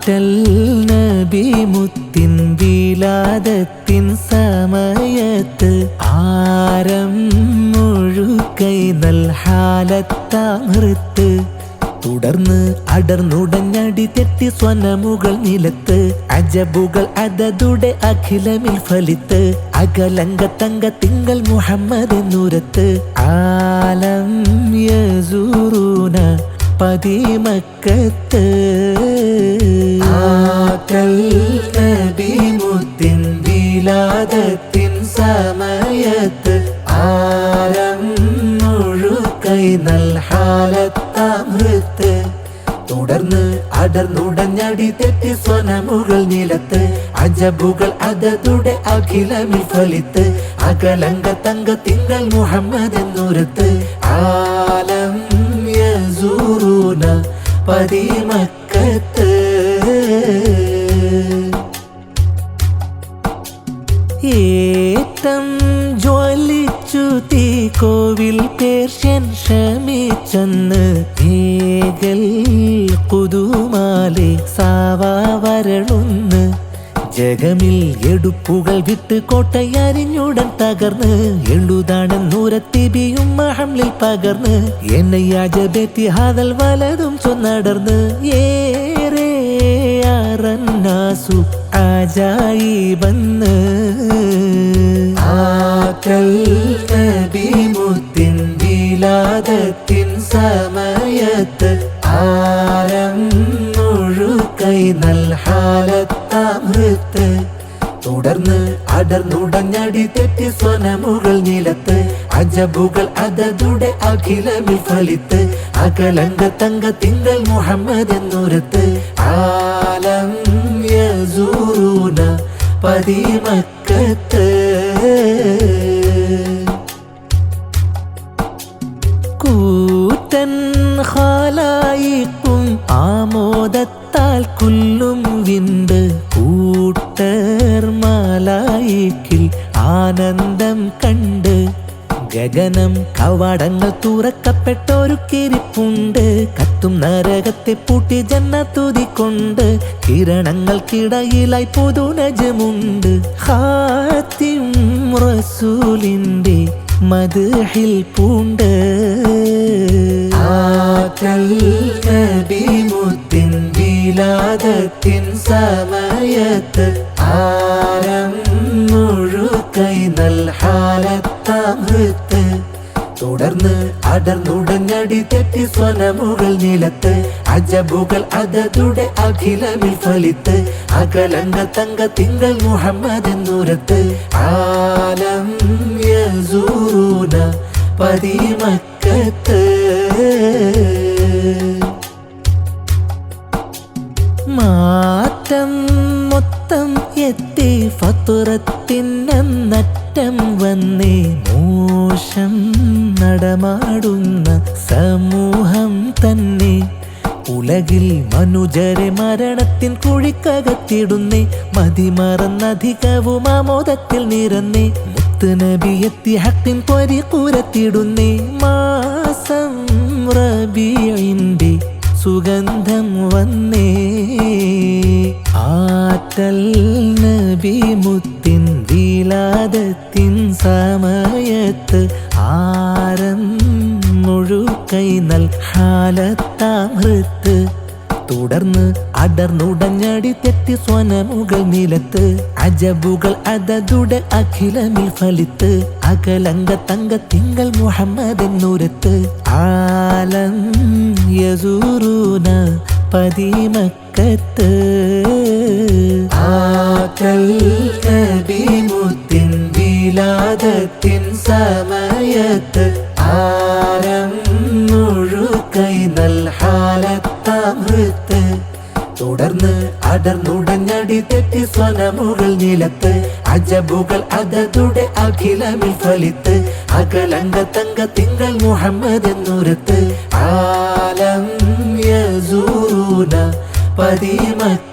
ആറ്റൽ നബി മുത്തിൻ വിലാദത്തിൻ സമയത്ത് ആരം മുഴുക്കൈ നൽ ഹാലത്താമൃത്ത് തുടർന്ന് അടർന്നുടഞ്ഞടി തെറ്റി സ്വനമുകൾ നിലത്ത്. അജബുകൾ അതതുടെ അഖിലമിൽ ഫലിത്ത്. അകലങ്ക തങ്ക തിങ്കൾ മുഹമ്മദ് നുരത്ത്. ആലം യസൂറൂന പതിമക്കത്ത് തുടർന്ന് അടർന്നുടഞ്ഞടി തെറ്റി സ്വനമുകൾ നിലത്ത്. അജബുകൾ അതതുടെ അഖിലമിൽ ഫലിത്ത് അകലങ്ക തങ്ക തിങ്കൾ മുഹമ്മദ് എന്നുരത്ത്. ആലം പതിമക്കത്ത്. ഏത്തം ജ്വലിച്ചു തീ കോവിൽ പേർഷ്യൻ ക്ഷമിച്ചെന്ന് ഏകൽ കുതുമാലെ സാവാ വരളുന്ന്. ജഗമിൽ എടുപ്പുകൾ വിട്ട് കോട്ടയരിഞ്ഞുടൻ തകർന്ന്. എഴുതാണെന്നൂരത്തിബിയും മഹമ്മിൽ പകർന്ന്. എന്നെ യാജബെത്തി ഹാതൽ വലതും ചൊന്നടർന്ന്. ഏറെ അറന്നാസു ആജായി വന്ന്. ആക്കൽ മുഴുക്കൈ നൽ ഹാലത്താമൃത്ത് തുടർന്ന് അടർന്നുടഞ്ഞടി തെറ്റി സ്വനമുകൾ നിലത്ത്. അജബുകൾ അതതുടെ അഖിലമിൽ ഫലിത്ത്. അകലങ്ക തങ്ക തിങ്കൾ മുഹമ്മദ് എന്നുരത്ത്. ആലം യസൂന പതിമക്കത്ത്. കൂറ്റൻ ഹാലായിക്കും ആമോദത്താൽ ഗഗനം കവാടങ്ങൾ തുറക്കപ്പെട്ടൊരു കിരിപ്പുണ്ട് കത്തും നരകത്തെ പൂട്ടി ജന്നത്തുതിക്കൊണ്ട് കിരണങ്ങൾക്കിടയിലായി പുതുനജമുണ്ട്. ഹാത്തിം റസൂലിന്റെ മധുഹിൽ പൂണ്ട്. മുത്തിൻ വിലാദത്തിൻ സമയത്ത് ആരം മുഴുക്കൈ നൽ ഹാലത്താമൃത്ത് തുടർന്ന് അടർന്നുടഞ്ഞടി തെറ്റി സ്വനമുകൾ നിലത്ത്. അജബുകൾ അതതുടെ അഖിലമിൽ ഫലിത്ത്. അകലങ്ക തങ്ക തിങ്കൾ മുഹമ്മദ് എന്നുരത്ത്. ആലം യസൂറൂന പതിമക്കത്ത് മാറ്റം മൊത്തം എത്തി ഫത്തുറത്തിനറ്റം വന്നേ മോശം നടമാടുന്ന സമൂഹം തന്നെ. ഉലകിൽ മനുജരെ മരണത്തിൻ കുഴിക്കകത്തിടുന്നേ മതിമറന്നധികവും ആമോദത്തിൽ നിറന്നേ. മുത്ത് നബി എത്തി ഹക്കിൻ പൊരി കൂരത്തിടുന്നേ മാസം റബിയിന്റെ സുഗന്ധം വന്നേ. ആറ്റൽ നബി മുത്തിൻ വിലാദത്തിൻ സമയത്ത് ആരം മുഴുക്കൈ നൽ ഹാലത്താമൃത്ത് തുടർന്ന് അടർന്നുടഞ്ഞടി തെറ്റി സ്വനമുകൾ നിലത്ത്. അജബുകൾ അതതുടെ അഖിലമിൽ ഫലിത്ത്. അകലങ്ക തങ്ക തിങ്കൾ മുഹമ്മദ് എന്നുരത്ത് ആലം യസൂറൂന പതിമക്കത്ത്. കൽ മുത്തിൻ വിലാദത്തിൻ സമയത്ത് ആരം മുഴുക്കൈ നൽ ഹാലത്താമൃത്ത് തുടർന്ന് അടർന്നുടഞ്ഞടി തെറ്റി സ്വനമുകൾ നിലത്ത്. അജബുകൾ അതതുടെ അഖിലമിൽ ഫലിത്ത്. അകലങ്ക തങ്ക തിങ്കൾ മുഹമ്മദ് എന്നുരത്ത്. ആലം യസൂന പതിമക്കത്ത്